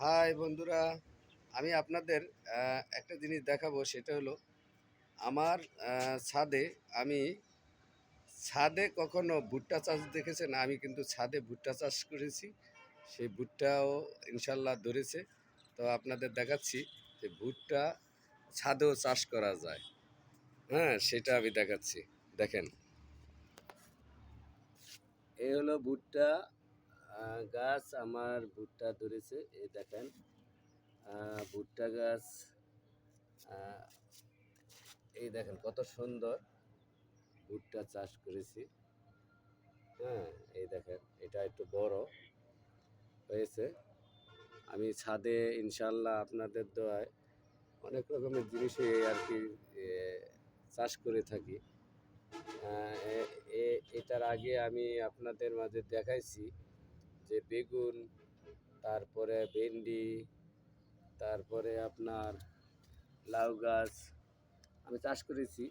High বন্ধুরা, আমি আপনাদের একটা জিনিস দেখাবো, সেটা হলো আমার ছাদে আমি, ছাদে কখনো ভুট্টা চাষ দেখেছেন আমি কিন্তু ছাদে ভুট্টা চাষ করেছি, সেই ভুট্টাও ইনশাল্লাহ ধরেছে। তো আপনাদের দেখাচ্ছি যে ভুট্টা ছাদেও চাষ করা যায়। হ্যাঁ সেটা আমি দেখাচ্ছি। দেখেন। এই হলো ভুট্টা গাছ আমার ভুট্টা ধরেছে, এই দেখেন। ভুট্টা গাছ এই দেখেন কত সুন্দর ভুট্টা চাষ করেছি। হ্যাঁ এই দেখেন, এটা একটু বড় হয়েছে। আমি ছাদে ইনশাল্লাহ আপনাদের দোয়ায় অনেক রকমের জিনিসই আর কি চাষ করে থাকি। এটার আগে আমি আপনাদের মাঝে দেখাইছি যে বেগুন, তারপরে ভেন্ডি, তারপরে আপনার লাউ গাছ আমি চাষ করেছি।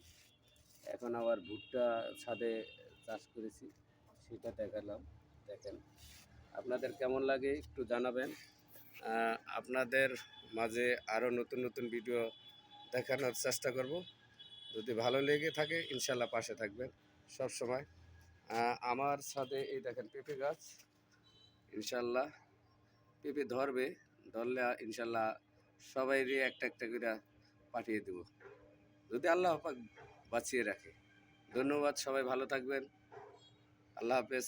এখন আবার ভুট্টা ছাদে চাষ করেছি, সেটা দেখালাম, দেখেন। আপনাদের কেমন লাগে একটু জানাবেন। আপনাদের মাঝে আরও নতুন নতুন ভিডিও দেখানোর চেষ্টা করব। যদি ভালো লেগে থাকে, ইনশাল্লাহ পাশে থাকবেন সব সময় আমার ছাদে এই দেখেন পেঁপে গাছ। ইনশাল্লাহ পেঁপে ধরবে, ধরলে ইনশাল্লাহ সবাই একটা একটা করে পাঠিয়ে দেব। যদি আল্লাহ হাফাক বাঁচিয়ে রাখে। ধন্যবাদ, সবাই ভালো থাকবেন। আল্লাহ হাফেজ।